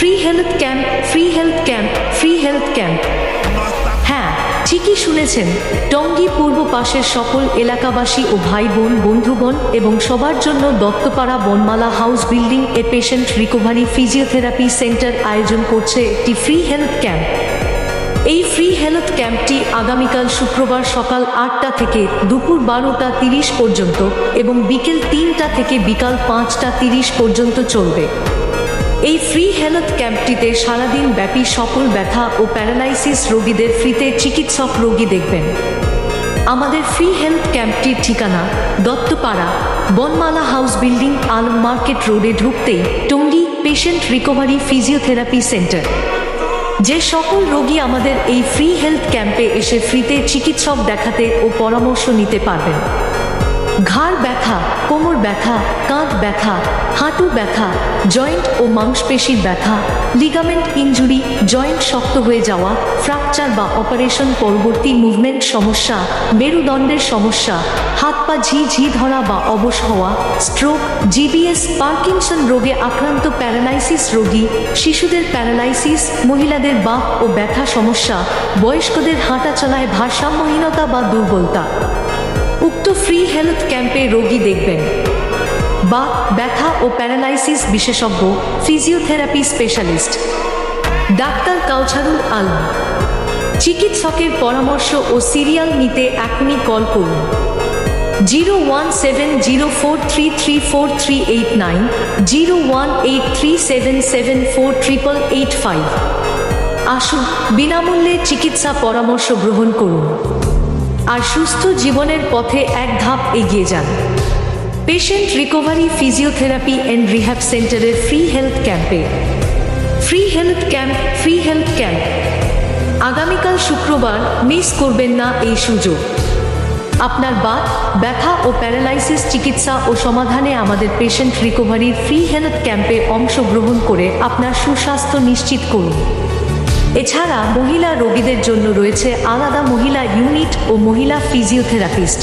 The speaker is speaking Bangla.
Free health camp free health camp free health camp হ্যাঁ ঠিকই শুনেছেন। টঙ্গী পূর্ব পাশের সকল এলাকাবাসী ও ভাই বোন বন্ধুগণ এবং সবার জন্য দত্তপাড়া বনমালা হাউস বিল্ডিং এ পেশেন্ট রিকভারি ফিজিওথেরাপি সেন্টার আয়োজন করছে একটি ফ্রি হেলথ ক্যাম্প এই ফ্রি হেলথ ক্যাম্পটি আগামীকাল শুক্রবার সকাল আটটা থেকে দুপুর বারোটা তিরিশ পর্যন্ত এবং বিকেল তিনটা থেকে বিকাল পাঁচটা তিরিশ পর্যন্ত চলবে। এই ফ্রি হেলথ ক্যাম্পটিতে সারাদিন ব্যাপী সকল ব্যথা ও প্যারালাইসিস রোগীদের ফ্রিতে চিকিৎসক রোগী দেখবেন। আমাদের ফ্রি হেলথ ক্যাম্পটির ঠিকানা Duttapara, Banamala house building Alam market রোডে ঢুকতেই Tongi patient recovery physiotherapy centre যে সকল রোগী আমাদের এই ফ্রি হেলথ ক্যাম্পে এসে ফ্রিতে চিকিৎসক দেখাতে ও পরামর্শ নিতে পারবেন। ঘাড় ব্যথা, কোমর ব্যথা, কাঁধ ব্যথা, হাঁটু ব্যথা, জয়েন্ট ও মাংসপেশির ব্যথা লিগামেন্ট ইনজুরি জয়েন্ট শক্ত হয়ে যাওয়া ফ্র্যাকচার বা অপারেশন পরবর্তী মুভমেন্ট সমস্যা, মেরুদণ্ডের সমস্যা, হাত পা ঝি ঝি ধরা বা অবশ হওয়া স্ট্রোক জিবিএস পার্কিনসন রোগে আক্রান্ত প্যারালাইসিস রোগী, শিশুদের প্যারালাইসিস মহিলাদের বাত ও ব্যথা সমস্যা, বয়স্কদের হাঁটা চলায় ভারসাম্যহীনতা বা দুর্বলতা। উক্ত ফ্রি হেলথ ক্যাম্পে রোগী দেখবেন। বা ব্যথা ও প্যারালাইসিস বিশেষজ্ঞ ফিজিওথেরাপি স্পেশালিস্ট ডাক্তার কাউছারুল আলম। চিকিৎসকের পরামর্শ ও সিরিয়াল নিতে এখনই কল করুন। Zero one seven zero four three three four three eight nine zero one eight three seven seven four triple eight five আসুন বিনামূল্যে চিকিৎসা পরামর্শ গ্রহণ করুন। আর সুস্থ জীবনের পথে এক ধাপ এগিয়ে যান। Patient recovery physiotherapy and rehab সেন্টারের ফ্রি হেলথ ক্যাম্পে free health camp free health camp আগামীকাল শুক্রবার মিস করবেন না এই সুযোগ। আপনার বাত, ব্যথা ও প্যারালাইসিস চিকিৎসা ও সমাধানে আমাদের পেশেন্ট রিকভারির ফ্রি হেলথ ক্যাম্পে অংশগ্রহণ করে আপনার সুস্বাস্থ্য নিশ্চিত করুন। এছাড়া মহিলা রোগীদের জন্য রয়েছে আলাদা মহিলা ইউনিট ও মহিলা ফিজিওথেরাপিস্ট।